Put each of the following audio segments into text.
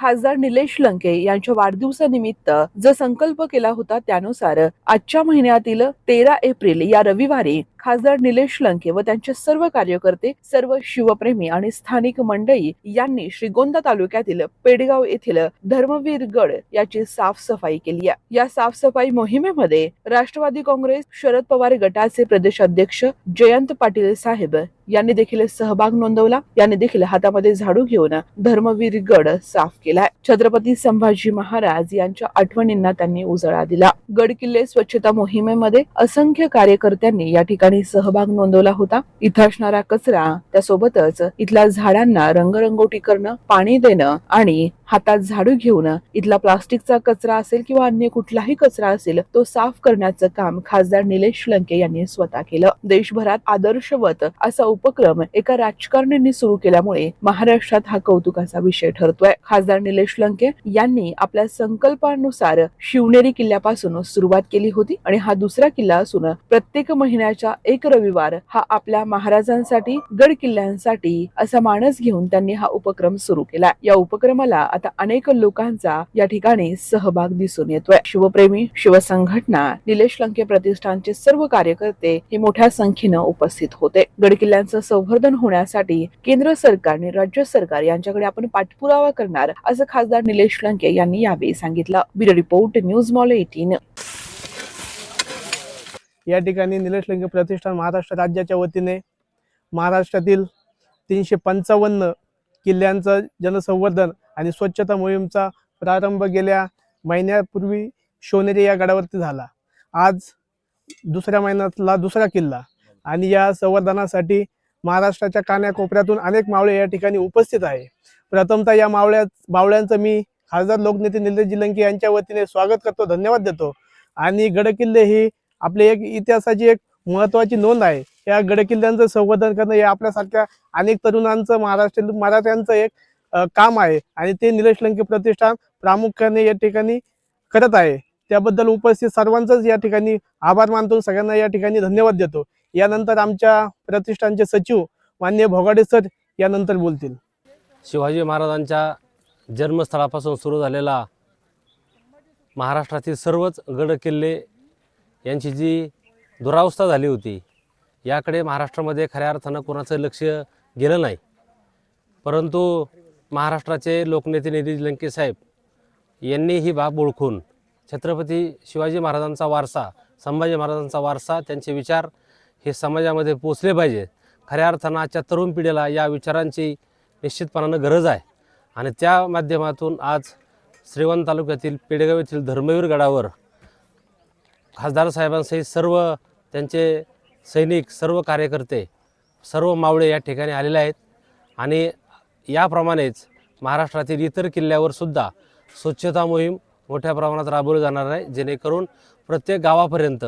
खासदार निलेश लंके यांच्या वाढदिवसानिमित्त जो संकल्प केला होता त्यानुसार आजच्या महिन्यातील तेरा एप्रिल या रविवारी खासदार निलेश लंके व त्यांचे सर्व कार्यकर्ते सर्व शिवप्रेमी आणि स्थानिक मंडळी यांनी श्रीगोंदा तालुक्यातील पेडगाव येथील धर्मवीर गड याची साफसफाई केली आहे. या साफसफाई मोहिमेमध्ये राष्ट्रवादी काँग्रेस शरद पवार गटाचे प्रदेश अध्यक्ष जयंत पाटील साहेब यांनी देखील सहभाग नोंदवला. यांनी देखील हातामध्ये झाडू घेऊन धर्मवीर गड साफ केलाय छत्रपती संभाजी महाराज यांच्या आठवणींना त्यांनी उजाळा दिला. गड किल्ले स्वच्छता मोहिमेमध्ये असंख्य कार्यकर्त्यांनी या ठिकाणी सहभाग नोंदवला होता. इथं असणारा कचरा त्यासोबतच इथल्या झाडांना रंगरंगोटी करणं पाणी देणं आणि हातात झाडू घेऊन इथला प्लास्टिकचा कचरा असेल किंवा अन्य कुठलाही कचरा असेल तो साफ करण्याचं काम खासदार निलेश लंके यांनी स्वतः केलं. देशभरात आदर्शवत असा उपक्रम एका राजकारण्यांनी सुरू केल्यामुळे महाराष्ट्रात हा कौतुकाचा विषय ठरतोय. खासदार निलेश लंके यांनी आपल्या संकल्पानुसार शिवनेरी किल्ल्यापासून सुरुवात केली होती आणि हा दुसरा किल्ला असून प्रत्येक महिन्याच्या एक रविवार हा आपल्या महाराजांसाठी गड किल्ल्यांसाठी असा मानस घेऊन त्यांनी हा उपक्रम सुरू केला. या उपक्रमाला आता अनेक लोकांचा या ठिकाणी सहभाग दिसून येतोय. शिवप्रेमी शिवसंघटना निलेश लंके प्रतिष्ठानचे सर्व कार्यकर्ते हे मोठ्या संख्येनं उपस्थित होते. गड किल्ल्यांचं संवर्धन होण्यासाठी केंद्र सरकार आणि राज्य सरकार यांच्याकडे आपण पाठपुरावा करणार असं खासदार निलेश लंके यांनी यावेळी सांगितलं. Bureau report news mall eighteen. या ठिकाणी निलेश प्रतिष्ठान महाराष्ट्र राज्याच्या वतीने महाराष्ट्रातील तीनशे पंचावन्न किल्ल्यांचं जनसंवर्धन आणि स्वच्छता मोहीमचा प्रारंभ गेल्या महिन्यापूर्वी शोनेरी या गडावरती झाला. आज दुसऱ्या महिन्यातला दुसरा किल्ला आणि या संवर्धनासाठी महाराष्ट्राच्या कान्याकोपऱ्यातून अनेक मावळे या ठिकाणी उपस्थित आहे. प्रथमतः या मावळ्या मावळ्यांचं मी खासदार लोकनेते निलेश जिलंकी यांच्या वतीने स्वागत करतो धन्यवाद देतो. आणि गडकिल्ले ही आपले एक इतिहासाची एक महत्वाची नोंद आहे. या गडकिल्ल्यांचं संवर्धन करणं हे आपल्यासारख्या अनेक तरुणांचं महाराष्ट्र मराठ्यांचं एक काम आहे. आणि ते निलेश लंके प्रतिष्ठान प्रामुख्याने या ठिकाणी करत आहे. त्याबद्दल उपस्थित सर्वांचंच या ठिकाणी आभार मानतो. सगळ्यांना या ठिकाणी धन्यवाद देतो. यानंतर आमच्या प्रतिष्ठानचे सचिव मान्य भोगाडे सर यानंतर बोलतील. शिवाजी महाराजांच्या जन्मस्थळापासून सुरू झालेला महाराष्ट्रातील सर्वच गड किल्ले यांची जी दुरावस्था झाली होती याकडे महाराष्ट्रामध्ये खऱ्या अर्थानं कोणाचं लक्ष गेलं नाही. परंतु महाराष्ट्राचे लोकनेते निधी लंके साहेब यांनी ही बाब ओळखून छत्रपती शिवाजी महाराजांचा वारसा संभाजी महाराजांचा वारसा त्यांचे विचार हे समाजामध्ये पोचले पाहिजे. खऱ्या अर्थानं आजच्या तरुण पिढीला या विचारांची निश्चितपणानं गरज आहे. आणि त्या माध्यमातून आज श्रीवंत तालुक्यातील पेडगाव येथील धर्मवीर गडावर खासदार साहेबांसहित सर्व त्यांचे सैनिक सर्व कार्यकर्ते सर्व मावळे या ठिकाणी आलेले आहेत. आणि याप्रमाणेच महाराष्ट्रातील इतर किल्ल्यावर सुद्धा स्वच्छता मोहीम मोठ्या प्रमाणात राबवली जाणार आहे. जेणेकरून प्रत्येक गावापर्यंत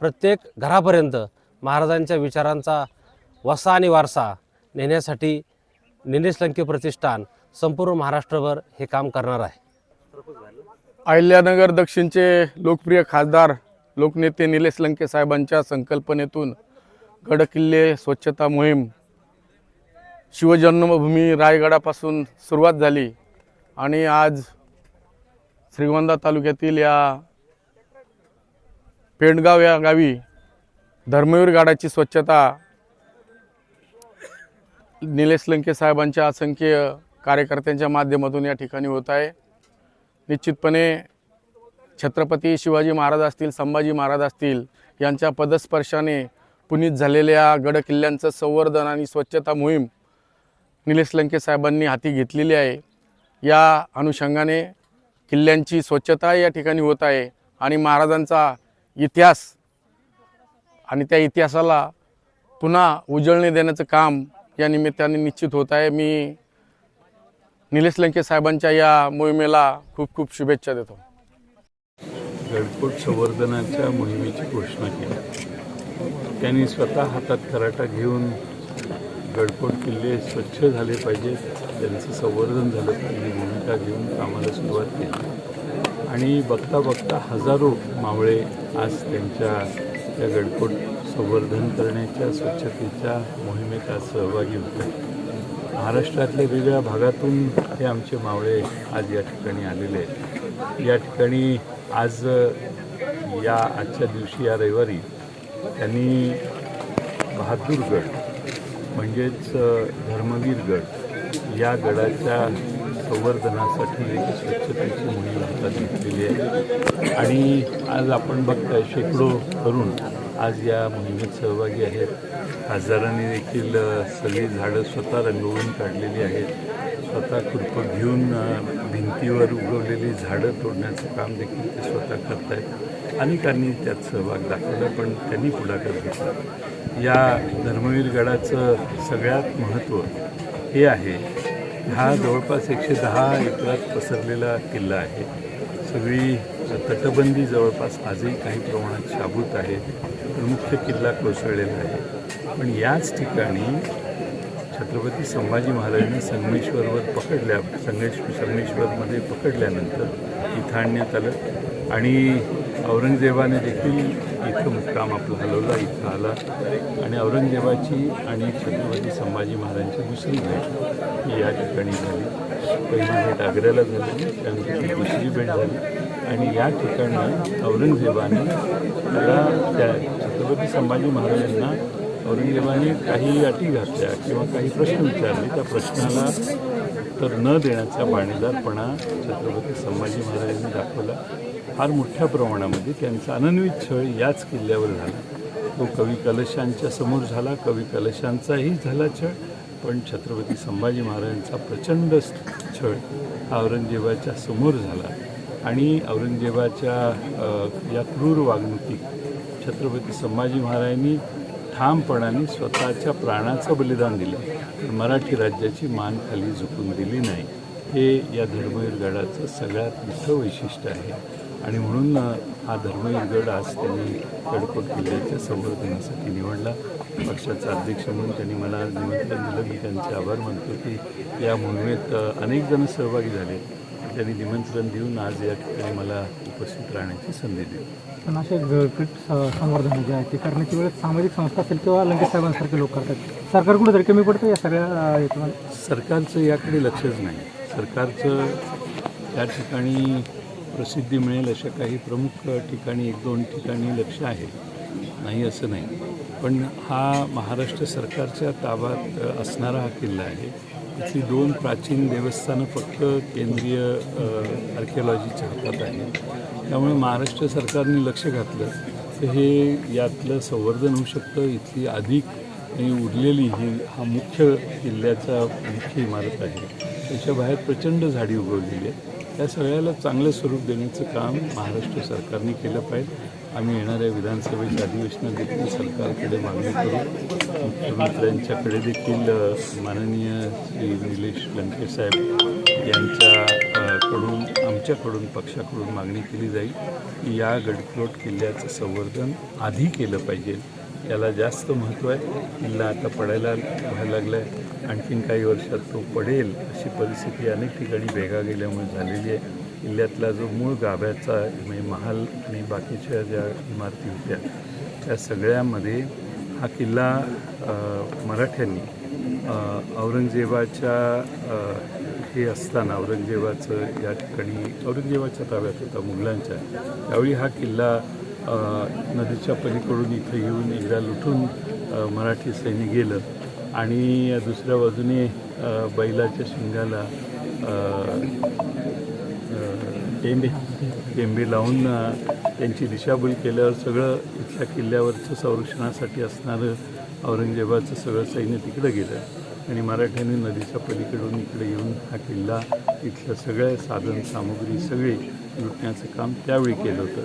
प्रत्येक घरापर्यंत महाराजांच्या विचारांचा वसा आणि वारसा नेण्यासाठी निलेश लंके प्रतिष्ठान संपूर्ण महाराष्ट्रभर हे काम करणार आहे. अहिल्यानगर दक्षिणचे लोकप्रिय खासदार लोकनेते निलेश लंके साहेबांच्या संकल्पनेतून गडकिल्ले स्वच्छता मोहीम शिवजन्मभूमी रायगडापासून सुरुवात झाली. आणि आज श्रीगोंदा तालुक्यातील या पेंडगाव या गावी धर्मवीर गाडाची स्वच्छता निलेश लंके साहेबांच्या असंख्य कार्यकर्त्यांच्या माध्यमातून या ठिकाणी होत आहे. निश्चितपणे छत्रपती शिवाजी महाराज असतील संभाजी महाराज असतील यांच्या पदस्पर्शाने पुनीत झालेल्या गडकिल्ल्यांचं संवर्धन आणि स्वच्छता मोहीम निलेश लंके साहेबांनी हाती घेतलेली आहे. या अनुषंगाने किल्ल्यांची स्वच्छता या ठिकाणी होत आहे आणि महाराजांचा इतिहास आणि त्या इतिहासाला पुन्हा उजळणी देण्याचं काम या निमित्ताने निश्चित होत आहे. मी निलेश लंके साहेबांच्या या मोहिमेला खूप खूप शुभेच्छा देतो. गडकोट संवर्धनाच्या मोहिमेची घोषणा केली. त्यांनी स्वतः हातात खराटा घेऊन गडकोट किल्ले स्वच्छ झाले पाहिजेत त्यांचं संवर्धन झालं पाहिजे भूमिका घेऊन कामाला सुरुवात केली. आणि बघता बघता हजारो मावळे आज त्यांच्या त्या गडकोट संवर्धन करण्याच्या स्वच्छतेच्या मोहिमेत आज सहभागी होते महाराष्ट्रातल्या वेगळ्या भागातून हे आमचे मावळे आज या ठिकाणी आलेले आहेत. या ठिकाणी आज या आजच्या दिवशी या रविवारी त्यांनी बहादूरगड म्हणजेच धर्मवीर गड या गडाच्या संवर्धनासाठी एक स्वच्छतेची मोहीम हातात घेतलेली आहे. आणि आज आपण बघताय शेकडो तरुण आज या मोहिमेत सहभागी आहेत. खासदारांनी देखील सगळी झाडं स्वतः रंगवून काढलेली आहेत. स्वतः खुरपं घेऊन भिंतीवर उगवलेली झाडं तोडण्याचं काम देखील ते स्वतः करत आहेत अनेकांनी त्यात सहभाग दाखवला पण त्यांनी पुढाकार घेतला. या धर्मवीर गडाचं सगळ्यात महत्त्व हे आहे हा जवळपास एकशे दहा एकरात पसरलेला किल्ला आहे. सगळी तटबंदी जवळपास आजही काही प्रमाणात शाबूत आहे तर मुख्य किल्ला कोसळलेला आहे. पण याच ठिकाणी छत्रपती संभाजी महाराजांनी संगमेश्वरवर पकडल्या संगेश संगमेश्वरमध्ये पकडल्यानंतर इथं आणण्यात आलं. आणि औरंगजेबाने देखील इथं मुक्काम आपला हलवला इथं आला. आणि औरंगजेबाची आणि छत्रपती संभाजी महाराजांची दुसरी भेट ही या ठिकाणी झाली. पहिली भेट आग्र्याला झाली त्यानंतर दुसरी भेट झाली. आणि या ठिकाणी औरंगजेबाने त्याला त्या छत्रपती संभाजी महाराजांना औरंगजेबाने काही अटी घातल्या किंवा काही प्रश्न विचारले. त्या प्रश्नाला तर न देण्याचा बाणेदारपणा छत्रपती संभाजी महाराजांनी दाखवला. फार मोठ्या प्रमाणामध्ये त्यांचा अनन्वित छळ याच किल्ल्यावर झाला. तो कवी कलशांच्या समोर झाला. कवी कलशांचाही झाला छळ पण छत्रपती संभाजी महाराजांचा प्रचंड छळ हा औरंगजेबाच्या समोर झाला. आणि औरंगजेबाच्या या क्रूर वागणुकीत छत्रपती संभाजी महाराजांनी ठामपणाने स्वतःच्या प्राणाचं बलिदान दिलं. पण मराठी राज्याची मान खाली झुकून दिली नाही. हे या धर्मवीर गडाचं सगळ्यात मोठं वैशिष्ट्य आहे. आणि म्हणून हा धर्मवीर गड आज त्यांनी गडकोट किल्ल्याच्या संवर्धनासाठी निवडला. पक्षाचा अध्यक्ष म्हणून त्यांनी मला आज निमंत्रण दिलं. मी त्यांचे आभार मानतो की या मोहिमेत अनेक जण सहभागी झाले. त्यांनी निमंत्रण देऊन आज या ठिकाणी मला उपस्थित राहण्याची संधी दिली. पण असे गळपीट स- संवर्धन जे आहे ते करण्याची वेळेस सामाजिक संस्था असेल किंवा लंकेश साहेबांसारखे लोक करतात सरकार कुठेतरी कमी पडतं या सगळ्या सरकारचं याकडे लक्षच नाही. सरकारचं त्या ठिकाणी प्रसिद्धी मिळेल अशा काही प्रमुख ठिकाणी एक दोन ठिकाणी लक्ष आहे. नाही असं नाही. पण हा महाराष्ट्र सरकारच्या ताब्यात असणारा हा किल्ला आहे. इथली दोन प्राचीन देवस्थानं फक्त केंद्रीय आर्किओलॉजीच्या हातात आहे त्यामुळे महाराष्ट्र सरकारने लक्ष घातलं. तर हे यातलं संवर्धन होऊ शकतं. इथली अधिक आणि उरलेली ही हा मुख्य किल्ल्याचा मुख्य इमारत आहे. त्याच्या बाहेर प्रचंड झाडी उगवलेली आहे या सगळ्याला चांगलं स्वरूप देण्याचं काम महाराष्ट्र सरकारने केलं पाहिजे. आम्ही येणाऱ्या विधानसभेच्या अधिवेशनात देखील सरकारकडे मागणी करू. मुख्यमंत्र्यांच्याकडे देखील माननीय श्री निलेश लंके साहेब यांच्या कडून आमच्याकडून पक्षाकडून मागणी केली जाईल की या गडकिलोट किल्ल्याचं संवर्धन आधी केलं पाहिजे. याला जास्त महत्त्व आहे. किल्ला आता पडायला व्हायला लागला आहे आणखीन काही वर्षात तो पडेल अशी परिस्थिती अनेक ठिकाणी भेगा गेल्यामुळे झालेली आहे. किल्ल्यातला जो मूळ गाभ्याचा म्हणजे महाल आणि बाकीच्या ज्या इमारती होत्या त्या सगळ्यामध्ये हा किल्ला मराठ्यांनी औरंगजेबाच्या हे असताना औरंगजेबाचं या ठिकाणी औरंगजेबाच्या ताब्यात होता मुघलांच्या त्यावेळी हा किल्ला नदीच्या पलीकडून इथं येऊन एकदा लुटून मराठी सैन्य गेलं. आणि दुसऱ्या बाजूने बैलाच्या शिंगाला टेंबे टेंबे लावून त्यांची दिशाभूल केल्यावर सगळं इथल्या किल्ल्यावरचं संरक्षणासाठी असणारं औरंगजेबाचं सगळं सैन्य तिकडं गेलं. आणि मराठ्यांनी नदीच्या पलीकडून इकडे येऊन हा किल्ला इथलं सगळं साधन सामुग्री सगळी लुटण्याचं काम त्यावेळी केलं होतं.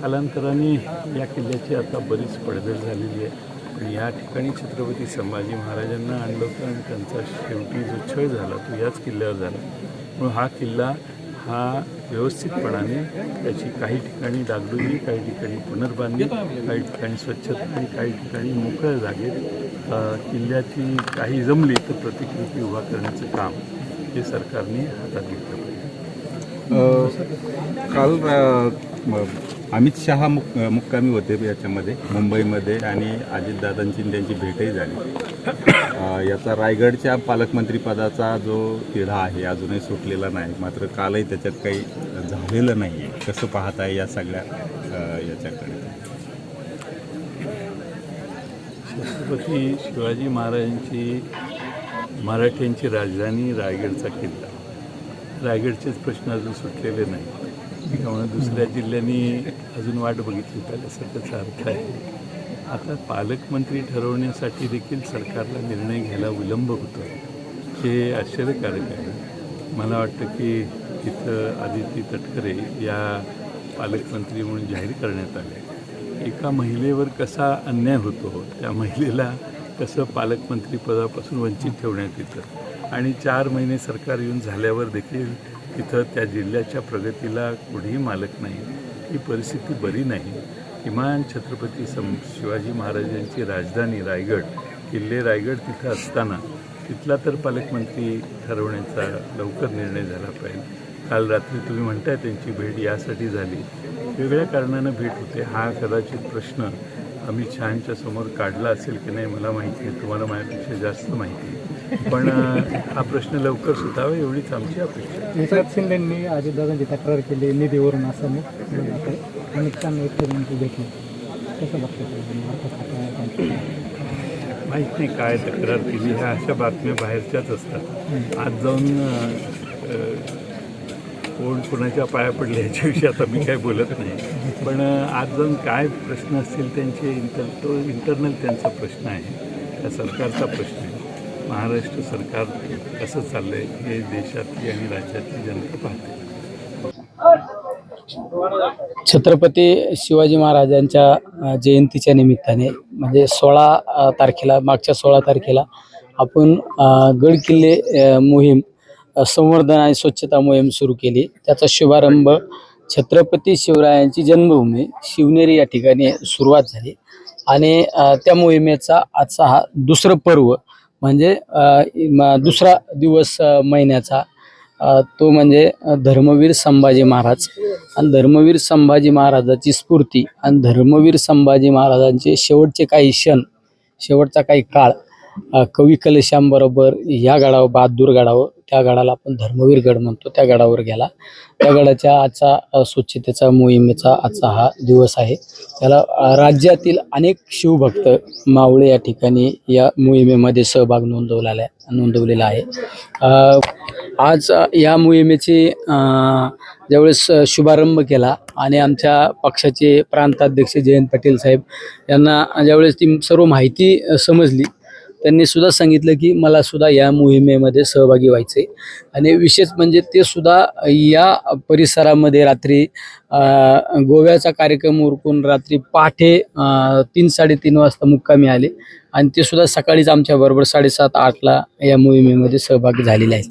कालांतराने या किल्ल्याची आता बरीच पडझड झालेली आहे. पण या ठिकाणी छत्रपती संभाजी महाराजांना आणलं होतं आणि त्यांचा शेवटी जो छळ झाला तो याच किल्ल्यावर झाला. म्हणून हा किल्ला हा व्यवस्थितपणाने त्याची काही ठिकाणी डागडुजी काही ठिकाणी पुनर्बांधणी काही ठिकाणी स्वच्छता आणि काही ठिकाणी मोकळ्या जागेत किल्ल्याची काही जमली तर प्रतिकृती उभा करण्याचं काम हे सरकारने हातात घेतलं पाहिजे. काल अमित शहा मुक मुक्कामी होते याच्यामध्ये मुंबईमध्ये आणि अजितदादांची त्यांची भेटही झाली. याचा रायगडच्या पालकमंत्रीपदाचा जो तिढा आहे अजूनही सुटलेला नाही. मात्र कालही त्याच्यात काही झालेलं नाही आहे. कसं पाहताय या सगळ्या याच्याकडे? छत्रपती शिवाजी महाराजांची मराठ्यांची राजधानी रायगडचा किल्ला. रायगडचेच प्रश्न अजून सुटलेले नाही त्यामुळे दुसऱ्या जिल्ह्यांनी अजून वाट बघितली पाहिजे असं त्याचा अर्थ आहे. आता पालकमंत्री ठरवण्यासाठी देखील सरकारला निर्णय घ्यायला विलंब होतो. हे आश्चर्यकारक आहे. मला वाटतं की तिथं आदिती तटकरे या पालकमंत्री म्हणून जाहीर करण्यात आले. एका महिलेवर कसा अन्याय होतो त्या महिलेला कसं पालकमंत्रीपदापासून वंचित ठेवण्यात येतं? आणि चार महिने सरकार येऊन झाल्यावर देखील तिथं त्या जिल्ह्याच्या प्रगतीला कुणीही मालक नाही. ही परिस्थिती बरी नाही. किमान छत्रपती सं शिवाजी महाराजांची राजधानी रायगड किल्ले रायगड तिथं असताना तिथला तर पालकमंत्री ठरवण्याचा लवकर निर्णय झाला पाहिजे. काल रात्री तुम्ही म्हणताय त्यांची भेट यासाठी झाली. वेगळ्या कारणानं भेट होते. हा कदाचित प्रश्न अमित शहांच्या समोर काढला असेल की नाही मला माहिती आहे. तुम्हाला माझ्यापेक्षा जास्त माहिती आहे. पण हा प्रश्न लवकर सुटावा एवढीच आमची अपेक्षा. एकनाथ शिंदेंनी अजितदादांची तक्रार केली निधीवरून असं मी अमित शहा एकनाथ भेटले कसं बघतो माहीत नाही काय तक्रार केली. ह्या अशा बातम्या बाहेरच्याच असतात. आज जाऊन कोण कोणाच्या पाया पडले ह्याच्याविषयी आता मी काय बोलत नाही. पण आज जाऊन काय प्रश्न असतील त्यांचे इंटर तो इंटरनल त्यांचा प्रश्न आहे. त्या सरकारचा प्रश्न आहे. महाराष्ट्र सरकार कसं चाललंय हे देशातली आणि राज्यातली जनता पाहते. छत्रपती शिवाजी महाराजांच्या जयंतीच्या निमित्ताने म्हणजे सोळा तारखेला मागच्या सोळा तारखेला आपण गड किल्ले मोहीम संवर्धन आणि स्वच्छता मोहीम सुरू केली. त्याचा शुभारंभ छत्रपती शिवरायांची जन्मभूमी शिवनेरी या ठिकाणी सुरुवात झाली. आणि त्या मोहिमेचा आजचा हा दुसरं पर्व म्हणजे दुसरा दिवस महिन्याचा तो म्हणजे धर्मवीर संभाजी महाराज. आणि धर्मवीर संभाजी महाराजाची स्फूर्ती आणि धर्मवीर संभाजी महाराजांचे शेवटचे काही क्षण शेवटचा काही काळ कवी कलशांबरोबर ह्या गडावर बहादूर गडावर त्या गडाला आपण धर्मवीर गड म्हणतो त्या गडावर गेला. त्या गडाच्या आजचा स्वच्छतेचा मोहिमेचा आजचा हा दिवस आहे. त्याला राज्यातील अनेक शिवभक्त मावळे या ठिकाणी या मोहिमेमध्ये सहभाग नोंदवलेला नोंदवलेला आहे. आज या मोहिमेची ज्यावेळेस शुभारंभ केला आणि आमच्या पक्षाचे प्रांताध्यक्ष जयंत पाटील साहेब यांना ज्यावेळेस ती सर्व माहिती समजली त्यांनी सुद्धा सांगितलं की मला सुद्धा या मोहिमेमध्ये सहभागी व्हायचे आणि विशेष म्हणजे ते सुद्धा या परिसरामध्ये रात्री गोव्याचा कार्यक्रम उरकून रात्री पहाटे तीन साडेतीन वाजता मुक्कामी आले. आणि ते सुद्धा सकाळीच आमच्याबरोबर साडेसात आठला या मोहिमेमध्ये सहभागी झालेले आहेत.